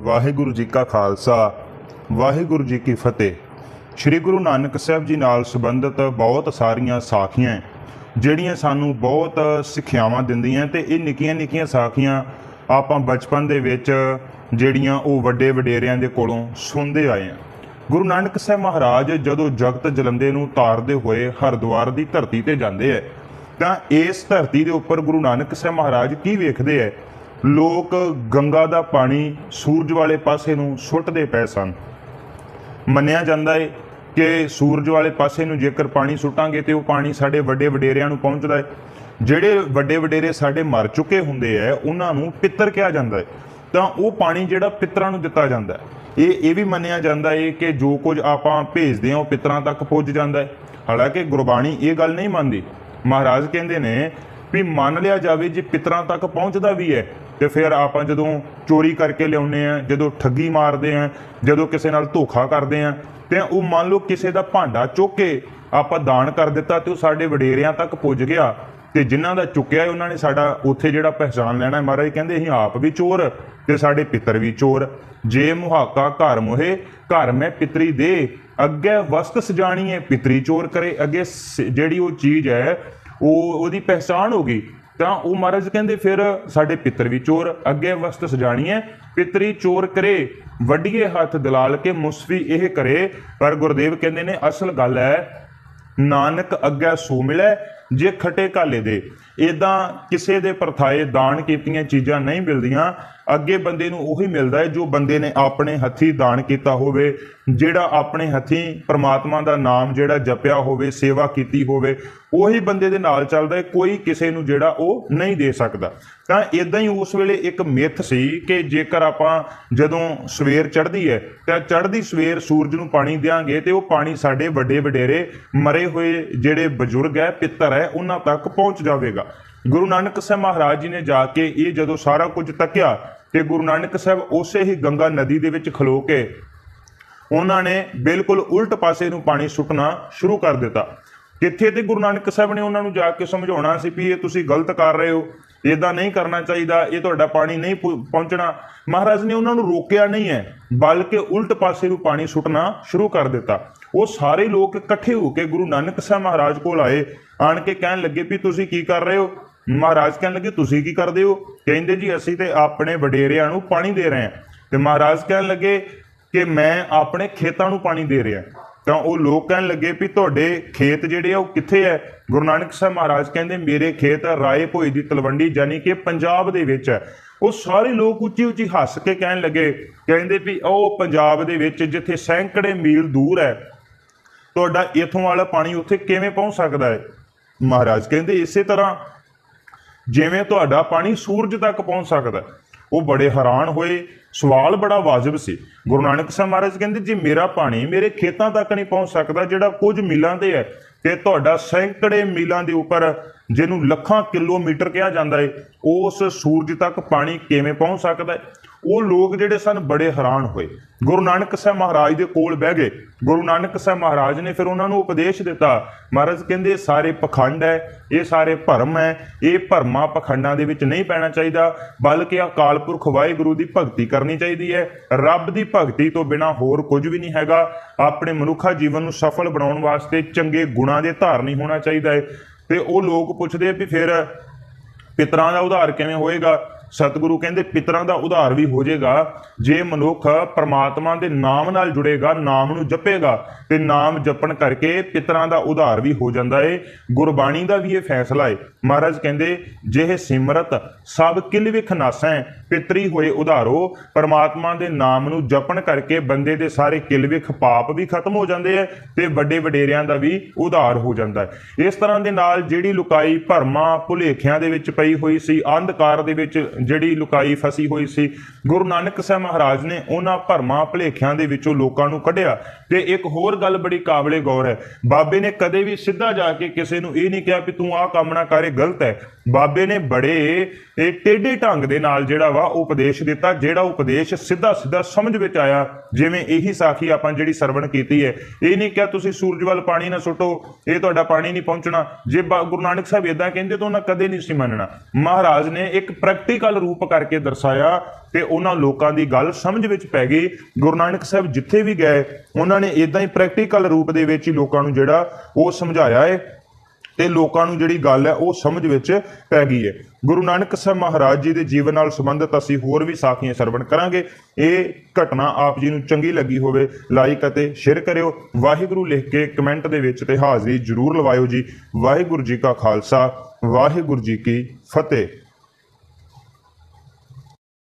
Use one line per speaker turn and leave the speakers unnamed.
ਵਾਹਿਗੁਰੂ ਜੀ ਕਾ ਖਾਲਸਾ, ਵਾਹਿਗੁਰੂ ਜੀ ਕੀ ਫਤਿਹ। ਸ੍ਰੀ ਗੁਰੂ ਨਾਨਕ ਸਾਹਿਬ ਜੀ ਨਾਲ ਸੰਬੰਧਿਤ ਬਹੁਤ ਸਾਰੀਆਂ ਸਾਖੀਆਂ ਜਿਹੜੀਆਂ ਸਾਨੂੰ ਬਹੁਤ ਸਿੱਖਿਆਵਾਂ ਦਿੰਦੀਆਂ ਤੇ ਇਹ ਨਿੱਕੀਆਂ ਨਿੱਕੀਆਂ ਸਾਖੀਆਂ ਆਪਾਂ ਬਚਪਨ ਦੇ ਵਿੱਚ ਜਿਹੜੀਆਂ ਉਹ ਵੱਡੇ ਵਡੇਰਿਆਂ ਦੇ ਕੋਲੋਂ ਸੁਣਦੇ ਆਏ ਹਾਂ। ਗੁਰੂ ਨਾਨਕ ਸਾਹਿਬ ਮਹਾਰਾਜ ਜਦੋਂ ਜਗਤ ਜਲੰਦੇ ਨੂੰ ਤਾਰਦੇ ਹੋਏ ਹਰਿਦੁਆਰ ਦੀ ਧਰਤੀ ਤੇ ਜਾਂਦੇ ਐ ਤਾਂ ਇਸ ਧਰਤੀ ਦੇ ਉੱਪਰ ਗੁਰੂ ਨਾਨਕ ਸਾਹਿਬ ਮਹਾਰਾਜ ਕੀ ਵੇਖਦੇ ਐ ਲੋਕ ਗੰਗਾ ਦਾ ਪਾਣੀ ਸੂਰਜ ਵਾਲੇ ਪਾਸੇ ਨੂੰ ਸੁੱਟਦੇ ਪਏ ਸਨ। ਮੰਨਿਆ ਜਾਂਦਾ ਹੈ ਕਿ ਸੂਰਜ ਵਾਲੇ ਪਾਸੇ ਨੂੰ ਜੇਕਰ ਪਾਣੀ ਸੁੱਟਾਂਗੇ ਤੇ ਉਹ ਪਾਣੀ ਸਾਡੇ ਵੱਡੇ ਵਡੇਰਿਆਂ ਨੂੰ ਪਹੁੰਚਦਾ ਹੈ ਜਿਹੜੇ ਵੱਡੇ ਵਡੇਰੇ ਸਾਡੇ ਮਰ ਚੁੱਕੇ ਹੁੰਦੇ ਆ ਉਹਨਾਂ ਨੂੰ ਪਿੱਤਰ ਕਿਹਾ ਜਾਂਦਾ ਹੈ ਤਾਂ ਉਹ ਪਾਣੀ ਜਿਹੜਾ ਪਿੱਤਰਾਂ ਨੂੰ ਦਿੱਤਾ ਜਾਂਦਾ ਹੈ ਇਹ ਇਹ ਵੀ ਮੰਨਿਆ ਜਾਂਦਾ ਹੈ ਕਿ ਜੋ ਕੁਝ ਆਪਾਂ ਭੇਜਦੇ ਹਾਂ ਉਹ ਪਿੱਤਰਾਂ ਤੱਕ ਪਹੁੰਚ ਜਾਂਦਾ ਹੈ ਹਾਲਾਂਕਿ ਗੁਰਬਾਣੀ ਇਹ ਗੱਲ ਨਹੀਂ ਮੰਨਦੀ। ਮਹਾਰਾਜ ਕਹਿੰਦੇ ਨੇ ਵੀ ਮੰਨ ਲਿਆ ਜਾਵੇ ਜੇ ਪਿੱਤਰਾਂ ਤੱਕ ਪਹੁੰਚਦਾ ਵੀ ਹੈ ਤੇ ਫਿਰ ਆਪਾਂ ਜਦੋਂ ਚੋਰੀ ਕਰਕੇ ਲਿਆਉਂਦੇ ਆ ਜਦੋਂ ਠੱਗੀ ਮਾਰਦੇ ਆ ਜਦੋਂ ਕਿਸੇ ਨਾਲ ਧੋਖਾ ਕਰਦੇ ਆ ਤੇ ਉਹ ਮੰਨ ਲਓ ਕਿਸੇ ਦਾ ਭਾਂਡਾ ਚੁੱਕ ਕੇ ਆਪਾਂ ਦਾਨ ਕਰ ਦਿੱਤਾ ਤੇ ਉਹ ਸਾਡੇ ਵਡੇਰਿਆਂ ਤੱਕ ਪੁੱਜ ਗਿਆ ਤੇ ਜਿਨ੍ਹਾਂ ਦਾ ਚੁੱਕਿਆ ਉਹਨਾਂ ਨੇ ਸਾਡਾ ਉੱਥੇ ਜਿਹੜਾ ਪਹਿਚਾਨ ਲੈਣਾ ਮਹਾਰਾਜ ਕਹਿੰਦੇ ਅਸੀਂ ਆਪ ਵੀ ਚੋਰ ਤੇ ਸਾਡੇ ਪਿੱਤਰ ਵੀ ਚੋਰ। ਜੇ ਮੁਹਾਕਾ ਘਰ ਮੋਹੇ, ਘਰ ਮੈਂ ਪਿਤਰੀ ਦੇ, ਅੱਗੇ ਵਸਤ ਸਜਾਣੀ ਹੈ, ਪਿਤਰੀ ਚੋਰ ਕਰੇ। ਅੱਗੇ ਸ- ਜਿਹੜੀ ਉਹ ਚੀਜ਼ ਹੈ, ਉਹ, ਉਹਦੀ ਪਹਿਚਾਨ ਹੋ ਗਈ। ਤਾਂ ਉਹ ਮਹਾਰਾਜ ਕਹਿੰਦੇ ਫਿਰ ਸਾਡੇ ਪਿੱਤਰ ਵੀ ਚੋਰ ਅੱਗੇ ਵਸਤ ਸਜਾਣੀ ਹੈ, ਪਿਤਰੀ ਚੋਰ ਕਰੇ, ਵੱਡੀਏ ਹੱਥ ਦਲਾਲ ਕੇ ਮੁਸਫੀ ਇਹ ਕਰੇ। ਪਰ ਗੁਰਦੇਵ ਕਹਿੰਦੇ ਨੇ, ਅਸਲ ਗੱਲ ਹੈ, ਨਾਨਕ ਅੱਗੇ ਸੋ ਮਿਲੈ ਜੇ ਖਟੇ ਕਾਲੇ ਦੇ ਇਦਾਂ ਕਿਸੇ ਦੇ ਪਰਥਾਏ ਦਾਨ ਕੀਤੀਆਂ ਚੀਜ਼ਾਂ ਨਹੀਂ ਮਿਲਦੀਆਂ, ਅੱਗੇ ਬੰਦੇ ਨੂੰ ਉਹੀ ਮਿਲਦਾ ਹੈ ਜੋ ਬੰਦੇ ਨੇ ਆਪਣੇ ਹੱਥੀ ਦਾਨ ਕੀਤਾ ਹੋਵੇ, ਜਿਹੜਾ ਆਪਣੇ ਹੱਥੀ ਪ੍ਰਮਾਤਮਾ ਦਾ ਨਾਮ ਜਿਹੜਾ ਜਪਿਆ ਹੋਵੇ, ਸੇਵਾ ਕੀਤੀ ਹੋਵੇ, ਉਹੀ ਬੰਦੇ ਦੇ ਨਾਲ ਚੱਲਦਾ ਹੈ, ਕੋਈ ਕਿਸੇ ਨੂੰ ਜਿਹੜਾ ਉਹ ਨਹੀਂ ਦੇ ਸਕਦਾ। ਤਾਂ ਇਦਾਂ ਹੀ ਉਸ ਵੇਲੇ ਇੱਕ ਮਿੱਥ ਸੀ ਕਿ ਜੇਕਰ ਆਪਾਂ ਜਦੋਂ ਸਵੇਰ ਚੜ੍ਹਦੀ ਹੈ, ਤਾਂ ਚੜ੍ਹਦੀ ਸਵੇਰ ਸੂਰਜ ਨੂੰ ਪਾਣੀ ਦਿਆਂਗੇ ਤੇ ਉਹ ਪਾਣੀ ਸਾਡੇ ਵੱਡੇ ਵਡੇਰੇ ਮਰੇ ਹੋਏ ਜਿਹੜੇ ਬਜ਼ੁਰਗ ਹੈ, ਪਿੱਤਰ ਹੈ ਉਹਨਾਂ ਤੱਕ ਪਹੁੰਚ ਜਾਵੇਗਾ। ਗੁਰੂ ਨਾਨਕ ਸਾਹਿਬ ਮਹਾਰਾਜ ਜੀ ਨੇ ਜਾ ਕੇ ਇਹ ਜਦੋਂ ਸਾਰਾ ਕੁਝ ਤੱਕਿਆ ਤੇ ਗੁਰੂ ਨਾਨਕ ਸਾਹਿਬ ਉਸੇ ਹੀ ਗੰਗਾ ਨਦੀ ਦੇ ਵਿੱਚ ਖਲੋ ਕੇ ਉਹਨਾਂ ਨੇ ਬਿਲਕੁਲ ਉਲਟ ਪਾਸੇ ਨੂੰ ਪਾਣੀ ਸੁੱਟਣਾ ਸ਼ੁਰੂ ਕਰ ਦਿੱਤਾ। ਕਿੱਥੇ ਤੇ ਗੁਰੂ ਨਾਨਕ ਸਾਹਿਬ ਨੇ ਉਹਨਾਂ ਨੂੰ ਜਾ ਕੇ ਸਮਝਾਉਣਾ ਸੀ ਵੀ ਇਹ ਤੁਸੀਂ ਗਲਤ ਕਰ ਰਹੇ ਹੋ ਇਦਾਂ ਨਹੀਂ ਕਰਨਾ ਚਾਹੀਦਾ, ਇਹ ਤੁਹਾਡਾ ਪਾਣੀ ਨਹੀਂ ਪਹੁੰਚਣਾ। ਮਹਾਰਾਜ ਨੇ ਉਹਨਾਂ ਨੂੰ ਰੋਕਿਆ ਨਹੀਂ ਹੈ, ਬਲਕਿ ਉਲਟ ਪਾਸੇ ਨੂੰ ਪਾਣੀ ਸੁੱਟਣਾ ਸ਼ੁਰੂ ਕਰ ਦਿੱਤਾ। ਉਹ ਸਾਰੇ ਲੋਕ ਇਕੱਠੇ ਹੋ ਕੇ ਗੁਰੂ ਨਾਨਕ ਸਾਹਿਬ ਮਹਾਰਾਜ ਕੋਲ ਆਏ, ਆਣ ਕੇ ਕਹਿਣ ਲੱਗੇ ਵੀ ਤੁਸੀਂ ਕੀ ਕਰ ਰਹੇ ਹੋ? ਮਹਾਰਾਜ ਕਹਿਣ ਲੱਗੇ, ਤੁਸੀਂ ਕੀ ਕਰਦੇ ਹੋ? ਕਹਿੰਦੇ ਜੀ, ਅਸੀਂ ਤੇ ਆਪਣੇ ਵਡੇਰਿਆਂ ਨੂੰ ਪਾਣੀ ਦੇ ਰਹੇ ਹਾਂ। ਤੇ ਮਹਾਰਾਜ ਕਹਿਣ ਲੱਗੇ ਕਿ ਮੈਂ ਆਪਣੇ ਖੇਤਾਂ ਨੂੰ ਪਾਣੀ ਦੇ ਰਿਹਾ। ਤਾਂ ਉਹ ਲੋਕ ਕਹਿਣ ਲੱਗੇ ਵੀ ਤੁਹਾਡੇ ਖੇਤ ਜਿਹੜੇ ਆ, ਉਹ ਕਿੱਥੇ ਹੈ? ਗੁਰੂ ਨਾਨਕ ਸਾਹਿਬ ਮਹਾਰਾਜ ਕਹਿੰਦੇ, ਮੇਰੇ ਖੇਤ ਰਾਏ ਭੋਈ ਦੀ ਤਲਵੰਡੀ ਜਾਨੀ ਕਿ ਪੰਜਾਬ ਦੇ ਵਿੱਚ ਹੈ। ਉਹ ਸਾਰੇ ਲੋਕ ਉੱਚੀ ਉੱਚੀ ਹੱਸ ਕੇ ਕਹਿਣ ਲੱਗੇ। ਕਹਿੰਦੇ ਵੀ, ਉਹ ਪੰਜਾਬ ਦੇ ਵਿੱਚ ਜਿੱਥੇ ਸੈਂਕੜੇ ਮੀਲ ਦੂਰ ਹੈ ਤੁਹਾਡਾ ਇਥੋਂ ਵਾਲਾ ਪਾਣੀ ਉੱਥੇ ਕਿਵੇਂ ਪਹੁੰਚ ਸਕਦਾ ਹੈ? ਮਹਾਰਾਜ ਕਹਿੰਦੇ ਇਸੇ ਤਰ੍ਹਾਂ ਜਿਵੇਂ ਤੁਹਾਡਾ ਪਾਣੀ ਸੂਰਜ ਤੱਕ ਪਹੁੰਚ ਸਕਦਾ ਉਹ ਬੜੇ ਹੈਰਾਨ ਹੋਏ। ਸਵਾਲ ਬੜਾ ਵਾਜਬ ਸੀ। ਗੁਰੂ ਨਾਨਕ ਸਾਹਿਬ ਮਹਾਰਾਜ ਕਹਿੰਦੇ, ਜੇ ਮੇਰਾ ਪਾਣੀ ਮੇਰੇ ਖੇਤਾਂ ਤੱਕ ਨਹੀਂ ਪਹੁੰਚ ਸਕਦਾ, ਜਿਹੜਾ ਕੁਝ ਮੀਲਾਂ ਤੇ ਹੈ, ਤੇ ਤੁਹਾਡਾ ਸੈਂਕੜੇ ਮੀਲਾਂ ਦੇ ਉੱਪਰ ਜਿਹਨੂੰ ਲੱਖਾਂ ਕਿਲੋਮੀਟਰ ਕਿਹਾ ਜਾਂਦਾ ਹੈ ਉਸ ਸੂਰਜ ਤੱਕ ਪਾਣੀ ਕਿਵੇਂ ਪਹੁੰਚ ਸਕਦਾ ਹੈ ਉਹ ਲੋਕ ਜਿਹੜੇ ਸਨ, ਬੜੇ ਹੈਰਾਨ ਹੋਏ। ਗੁਰੂ ਨਾਨਕ ਸਾਹਿਬ ਮਹਾਰਾਜ ਦੇ ਕੋਲ ਬਹਿ ਗਏ। ਗੁਰੂ ਨਾਨਕ ਸਾਹਿਬ ਮਹਾਰਾਜ ਨੇ ਫਿਰ ਉਹਨਾਂ ਨੂੰ ਉਪਦੇਸ਼ ਦਿੱਤਾ, ਮਹਾਰਾਜ ਕਹਿੰਦੇ ਸਾਰੇ ਪਖੰਡ ਹੈ, ਇਹ ਸਾਰੇ ਭਰਮ ਹੈ, ਇਹ ਭਰਮਾਂ ਪਖੰਡਾਂ ਦੇ ਵਿੱਚ ਨਹੀਂ ਪੈਣਾ ਚਾਹੀਦਾ, ਬਲਕਿ ਅਕਾਲ ਪੁਰਖ ਵਾਹਿਗੁਰੂ ਦੀ ਭਗਤੀ ਕਰਨੀ ਚਾਹੀਦੀ ਹੈ। ਰੱਬ ਦੀ ਭਗਤੀ ਤੋਂ ਬਿਨਾ ਹੋਰ ਕੁਝ ਵੀ ਨਹੀਂ ਹੈਗਾ। ਆਪਣੇ ਮਨੁੱਖਾ ਜੀਵਨ ਨੂੰ ਸਫਲ ਬਣਾਉਣ ਵਾਸਤੇ ਚੰਗੇ ਗੁਣਾਂ ਦੇ ਧਾਰਨੀ ਹੋਣਾ ਚਾਹੀਦਾ ਹੈ ਤੇ ਉਹ ਲੋਕ ਪੁੱਛਦੇ ਵੀ ਫਿਰ ਪਿਤਰਾਂ ਦਾ ਉਧਾਰ ਕਿਵੇਂ ਹੋਏਗਾ? ਸਤਿਗੁਰੂ ਕਹਿੰਦੇ ਪਿਤਰਾਂ ਦਾ ਉਧਾਰ ਵੀ ਹੋ ਜਾਏਗਾ। ਜੇ ਮਨੁੱਖ ਪਰਮਾਤਮਾ ਦੇ ਨਾਮ ਨਾਲ ਜੁੜੇਗਾ, ਨਾਮ ਨੂੰ ਜਪੇਗਾ, ਤੇ ਨਾਮ ਜਪਣ ਕਰਕੇ ਪਿਤਰਾਂ ਦਾ ਉਧਾਰ ਵੀ ਹੋ ਜਾਂਦਾ ਏ। ਗੁਰਬਾਣੀ ਦਾ ਵੀ ਇਹ ਫੈਸਲਾ ਏ। ਮਹਾਰਾਜ ਕਹਿੰਦੇ ਜਿਹੇ ਸਿਮਰਤ ਸਭ ਕਿਲ ਵਿਖ ਨਾਸੈ, ਪਿਤਰੀ ਹੋਏ ਉਧਾਰੋ, ਪਰਮਾਤਮਾ ਦੇ ਨਾਮ ਨੂੰ ਜਪਣ ਕਰਕੇ ਬੰਦੇ ਦੇ ਸਾਰੇ ਕਿਲ ਵਿਖ ਪਾਪ ਵੀ ਖਤਮ ਹੋ ਜਾਂਦੇ ਐ ਤੇ ਵੱਡੇ ਵਡੇਰਿਆਂ ਦਾ ਵੀ ਉਧਾਰ ਹੋ ਜਾਂਦਾ ਹੈ ਇਸ ਤਰ੍ਹਾਂ ਦੇ ਨਾਲ ਜਿਹੜੀ ਲੁਕਾਈ ਭਰਮਾਂ, ਭੁਲੇਖਿਆਂ ਦੇ ਵਿੱਚ ਪਈ ਹੋਈ ਸੀ, ਅੰਧਕਾਰ ਦੇ ਵਿੱਚ ਜਿਹੜੀ ਲੁਕਾਈ ਫਸੀ ਹੋਈ ਸੀ, ਗੁਰੂ ਨਾਨਕ ਸਾਹਿਬ ਮਹਾਰਾਜ ਨੇ ਉਹਨਾਂ ਭਰਮਾਂ ਭੁਲੇਖਿਆਂ ਦੇ ਵਿੱਚੋਂ ਲੋਕਾਂ ਨੂੰ ਕੱਢਿਆ ਤੇ ਇੱਕ ਹੋਰ ਗੱਲ ਬੜੀ ਕਾਬਲੇ ਗੌਰ ਹੈ। ਬਾਬੇ ਨੇ ਕਦੇ ਵੀ ਸਿੱਧਾ ਜਾ ਕੇ ਕਿਸੇ ਨੂੰ ਇਹ ਨਹੀਂ ਕਿਹਾ ਵੀ ਤੂੰ ਆਹ ਕੰਮ ਨਾ ਕਰੇ ਗਲਤ ਹੈ। ਬਾਬੇ ਨੇ ਬੜੇ, ਇਹ ਟੇਢੇ ਢੰਗ ਦੇ ਨਾਲ ਜਿਹੜਾ ਵਾ ਉਪਦੇਸ਼ ਦਿੱਤਾ, ਜਿਹੜਾ ਉਪਦੇਸ਼ ਸਿੱਧਾ ਸਿੱਧਾ ਸਮਝ ਵਿੱਚ ਆਇਆ, ਜਿਵੇਂ ਇਹੀ ਸਾਖੀ ਆਪਾਂ ਜਿਹੜੀ ਸਰਵਣ ਕੀਤੀ ਹੈ। ਇਹ ਨਹੀਂ ਕਿਹਾ ਤੁਸੀਂ ਸੂਰਜ ਵੱਲ ਪਾਣੀ ਨਾ ਸੁੱਟੋ, ਇਹ ਤੁਹਾਡਾ ਪਾਣੀ ਨਹੀਂ ਪਹੁੰਚਣਾ। ਜੇ ਬਾ- ਗੁਰੂ ਨਾਨਕ ਸਾਹਿਬ ਇਦਾਂ ਕਹਿੰਦੇ ਤਾਂ ਉਹਨਾਂ ਕਦੇ ਨਹੀਂ ਸੀ ਮੰਨਣਾ। ਮਹਾਰਾਜ ਨੇ ਇੱਕ ਪ੍ਰੈਕਟੀਕਲ ਰੂਪ ਕਰਕੇ ਦਰਸਾਇਆ ਤੇ ਉਹਨਾਂ ਲੋਕਾਂ ਦੀ ਗੱਲ ਸਮਝ ਵਿੱਚ ਪੈ ਗਈ। ਗੁਰੂ ਨਾਨਕ ਸਾਹਿਬ ਜਿੱਥੇ ਵੀ ਗਏ, ਉਹਨਾਂ ਨੇ ਇਦਾਂ ਹੀ ਪ੍ਰੈਕਟੀਕਲ ਰੂਪ ਦੇ ਵਿੱਚ ਹੀ ਲੋਕਾਂ ਨੂੰ ਜਿਹੜਾ ਉਹ ਸਮਝਾਇਆ ਹੈ। ਤੇ ਲੋਕਾਂ ਨੂੰ ਜਿਹੜੀ ਗੱਲ ਹੈ ਉਹ ਸਮਝ ਵਿੱਚ ਪੈ ਗਈ ਹੈ। ਗੁਰੂ ਨਾਨਕ ਸਾਹਿਬ ਮਹਾਰਾਜ ਜੀ ਦੇ ਜੀਵਨ ਨਾਲ ਸੰਬੰਧਿਤ ਅਸੀਂ ਹੋਰ ਵੀ ਸਾਖੀਆਂ ਸਰਵਣ ਕਰਾਂਗੇ। ਇਹ ਘਟਨਾ ਆਪ ਜੀ ਨੂੰ ਚੰਗੀ ਲੱਗੀ ਹੋਵੇ ਲਾਈਕ ਅਤੇ ਸ਼ੇਅਰ ਕਰਿਓ। ਵਾਹਿਗੁਰੂ ਲਿਖ ਕੇ ਕਮੈਂਟ ਦੇ ਵਿੱਚ ਤੇ ਹਾਜ਼ਰੀ ਜ਼ਰੂਰ ਲਵਾਇਓ ਜੀ। ਵਾਹਿਗੁਰੂ ਜੀ ਕਾ ਖਾਲਸਾ, ਵਾਹਿਗੁਰੂ ਜੀ ਕੀ ਫਤਿਹ।